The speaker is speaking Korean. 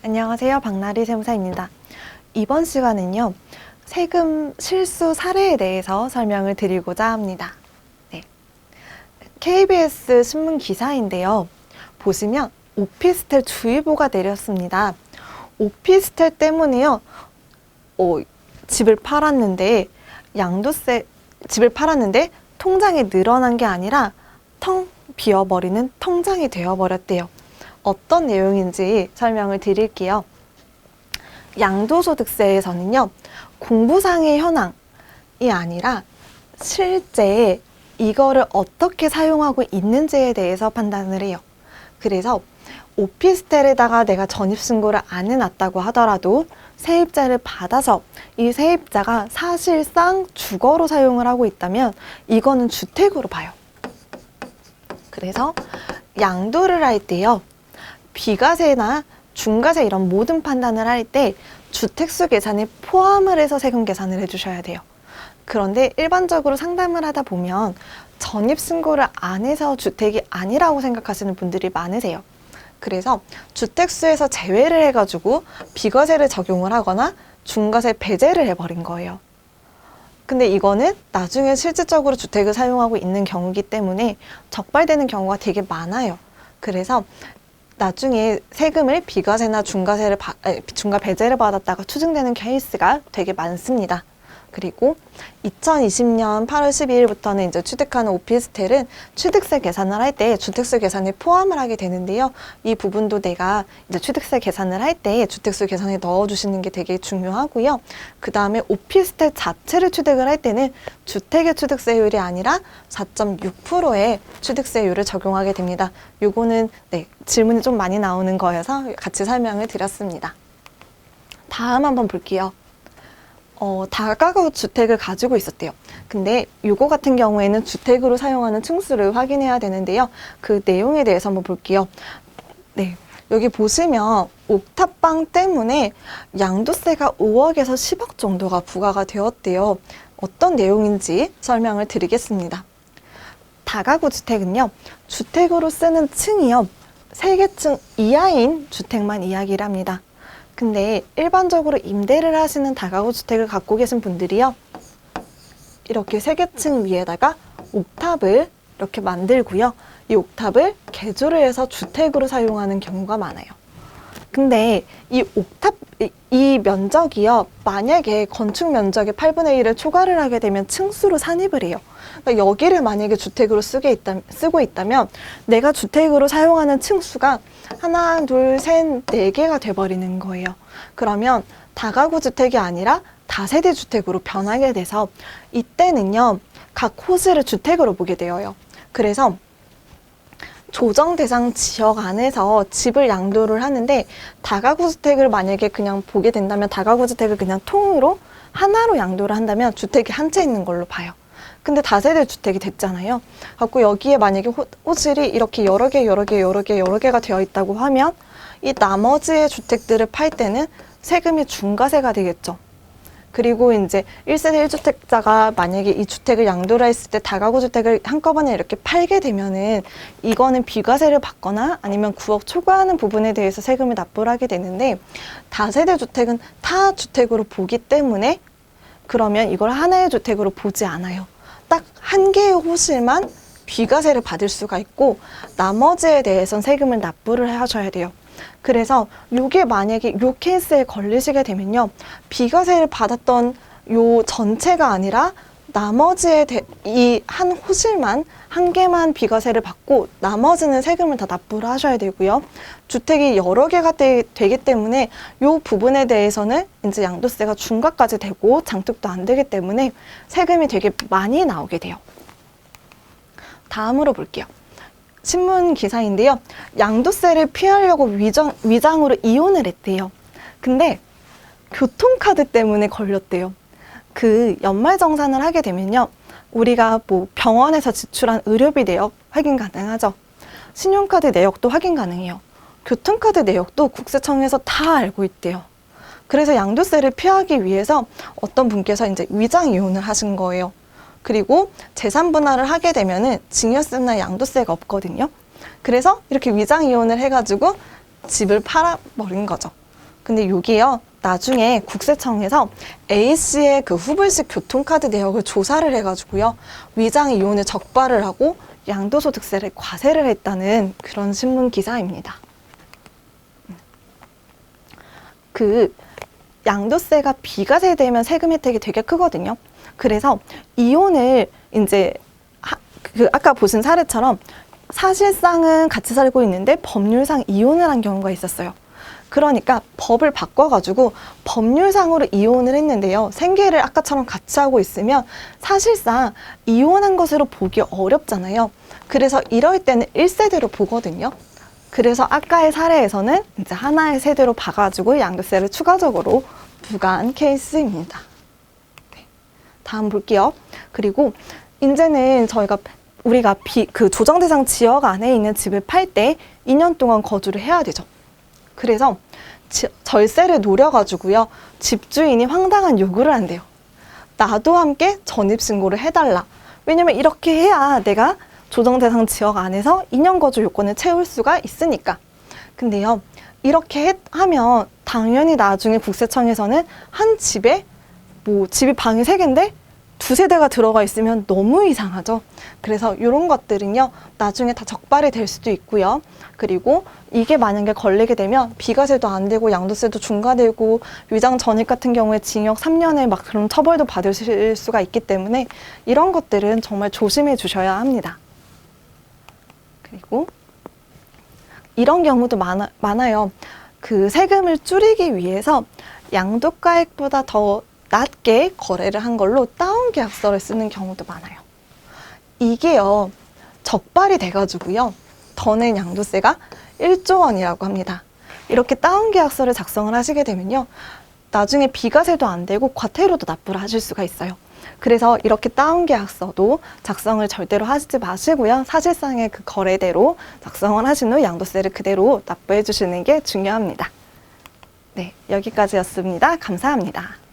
안녕하세요. 박나리 세무사입니다. 이번 시간은요. 세금 실수 사례에 대해서 설명을 드리고자 합니다. 네. KBS 신문 기사인데요. 보시면 오피스텔 주의보가 내렸습니다. 오피스텔 때문에요. 어, 집을 팔았는데 양도세 집을 팔았는데 통장이 늘어난 게 아니라 텅 비어버리는 통장이 되어버렸대요. 어떤 내용인지 설명을 드릴게요. 양도소득세에서는요, 공부상의 현황이 아니라 실제 이거를 어떻게 사용하고 있는지에 대해서 판단을 해요. 그래서 오피스텔에다가 내가 전입신고를 안 해놨다고 하더라도 세입자를 받아서 이 세입자가 사실상 주거로 사용을 하고 있다면 이거는 주택으로 봐요. 그래서 양도를 할 때요. 비과세나 중과세 이런 모든 판단을 할 때 주택수 계산에 포함을 해서 세금 계산을 해주셔야 돼요. 그런데 일반적으로 상담을 하다 보면 전입신고를 안 해서 주택이 아니라고 생각하시는 분들이 많으세요. 그래서 주택수에서 제외를 해가지고 비과세를 적용을 하거나 중과세 배제를 해버린 거예요. 근데 이거는 나중에 실질적으로 주택을 사용하고 있는 경우이기 때문에 적발되는 경우가 되게 많아요. 그래서 나중에 세금을 비과세나 중과세를 바, 중과 배제를 받았다가 추징되는 케이스가 되게 많습니다. 그리고 2020년 8월 12일부터는 이제 취득하는 오피스텔은 취득세 계산을 할 때 주택수 계산에 포함을 하게 되는데요. 이 부분도 내가 이제 취득세 계산을 할 때 주택수 계산에 넣어주시는 게 되게 중요하고요. 그 다음에 오피스텔 자체를 취득을 할 때는 주택의 취득세율이 아니라 4.6%의 취득세율을 적용하게 됩니다. 요거는 네, 질문이 좀 많이 나오는 거여서 같이 설명을 드렸습니다. 다음 한번 볼게요. 어, 다가구 주택을 가지고 있었대요. 근데 요거 같은 경우에는 주택으로 사용하는 층수를 확인해야 되는데요. 그 내용에 대해서 한번 볼게요. 네. 여기 보시면 옥탑방 때문에 양도세가 5억에서 10억 정도가 부과가 되었대요. 어떤 내용인지 설명을 드리겠습니다. 다가구 주택은요, 주택으로 쓰는 층이요, 세개층 이하인 주택만 이야기를 합니다. 근데 일반적으로 임대를 하시는 다가구 주택을 갖고 계신 분들이요. 이렇게 세개층 위에다가 옥탑을 이렇게 만들고요. 이 옥탑을 개조를 해서 주택으로 사용하는 경우가 많아요. 근데 이 옥탑 이- 이 면적이요. 만약에 건축 면적의 8분의 1을 초과를 하게 되면 층수로 산입을 해요. 그러니까 여기를 만약에 주택으로 쓰게 있다, 쓰고 있다면 내가 주택으로 사용하는 층수가 하나, 둘, 셋, 네 개가 돼버리는 거예요. 그러면 다가구 주택이 아니라 다세대 주택으로 변하게 돼서 이때는요 각 호수를 주택으로 보게 되어요. 그래서 조정 대상 지역 안에서 집을 양도를 하는데 다가구 주택을 만약에 그냥 보게 된다면 다가구 주택을 그냥 통으로 하나로 양도를 한다면 주택이 한 채 있는 걸로 봐요. 근데 다세대 주택이 됐잖아요. 갖고 여기에 만약에 호, 호실이 이렇게 여러 개, 여러 개, 여러 개, 여러 개가 되어 있다고 하면 이 나머지의 주택들을 팔 때는 세금이 중과세가 되겠죠. 그리고 이제 1세대 1주택자가 만약에 이 주택을 양도를 했을 때 다가구 주택을 한꺼번에 이렇게 팔게 되면은 이거는 비과세를 받거나 아니면 9억 초과하는 부분에 대해서 세금을 납부를 하게 되는데 다세대 주택은 타 주택으로 보기 때문에 그러면 이걸 하나의 주택으로 보지 않아요. 딱 한 개의 호실만 비과세를 받을 수가 있고 나머지에 대해선 세금을 납부를 하셔야 돼요. 그래서 요게 만약에 요 케이스에 걸리시게 되면요. 비과세를 받았던 요 전체가 아니라 나머지의 이한 호실만 한 개만 비과세를 받고 나머지는 세금을 다 납부를 하셔야 되고요. 주택이 여러 개가 되, 기 때문에 요 부분에 대해서는 이제 양도세가 중과까지 되고 장독도 안 되기 때문에 세금이 되게 많이 나오게 돼요. 다음으로 볼게요. 신문 기사인데요. 양도세를 피하려고 위장, 위장으로 이혼을 했대요. 근데 교통카드 때문에 걸렸대요. 그 연말정산을 하게 되면요. 우리가 뭐 병원에서 지출한 의료비 내역 확인 가능하죠. 신용카드 내역도 확인 가능해요. 교통카드 내역도 국세청에서 다 알고 있대요. 그래서 양도세를 피하기 위해서 어떤 분께서 이제 위장 이혼을 하신 거예요. 그리고 재산 분할을 하게 되면은 증여세나 양도세가 없거든요. 그래서 이렇게 위장 이혼을 해가지고 집을 팔아버린 거죠. 근데 여기요. 나중에 국세청에서 A씨의 그 후불식 교통카드 내역을 조사를 해가지고요. 위장 이혼을 적발을 하고 양도소득세를 과세를 했다는 그런 신문 기사입니다. 그 양도세가 비과세 되면 세금 혜택이 되게 크거든요. 그래서 이혼을 이제 하- 그 아까 보신 사례처럼 사실상은 같이 살고 있는데 법률상 이혼을 한 경우가 있었어요. 그러니까 법을 바꿔가지고 법률상으로 이혼을 했는데요. 생계를 아까처럼 같이 하고 있으면 사실상 이혼한 것으로 보기 어렵잖아요. 그래서 이럴 때는 1세대로 보거든요. 그래서 아까의 사례에서는 이제 하나의 세대로 봐가지고 양도세를 추가적으로 부과한 케이스입니다. 네. 다음 볼게요. 그리고 이제는 저희가 우리가 비, 그 조정 대상 지역 안에 있는 집을 팔 때 2년 동안 거주를 해야 되죠. 그래서 지- 절세를 노려가지고요. 집주인이 황당한 요구를 한대요. 나도 함께 전입 신고를 해달라. 왜냐면 이렇게 해야 내가 조정 대상 지역 안에서 2년 거주 요건을 채울 수가 있으니까. 근데요, 이렇게 해- 하면 당연히 나중에 국세청에서는 한 집에 뭐 집이 방이 세 개인데 두세 대가 들어가 있으면 너무 이상하죠. 그래서 이런 것들은요, 나중에 다 적발이 될 수도 있고요. 그리고 이게 만약에 걸리게 되면 비과세도 안 되고 양도세도 중과되고 위장 전입 같은 경우에 징역 3년의 막 그런 처벌도 받으실 수가 있기 때문에 이런 것들은 정말 조심해 주셔야 합니다. 그리고 이런 경우도 많아, 많아요. 그 세금을 줄이기 위해서 양도가액보다 더 낮게 거래를 한 걸로 다운 계약서를 쓰는 경우도 많아요. 이게요, 적발이 돼가지고요, 더 낸 양도세가 1조 원이라고 합니다. 이렇게 다운 계약서를 작성을 하시게 되면요, 나중에 비과세도 안 되고 과태료도 납부를 하실 수가 있어요. 그래서 이렇게 다운 계약서도 작성을 절대로 하시지 마시고요. 사실상의 그 거래대로 작성을 하신 후 양도세를 그대로 납부해 주시는 게 중요합니다. 네, 여기까지였습니다. 감사합니다.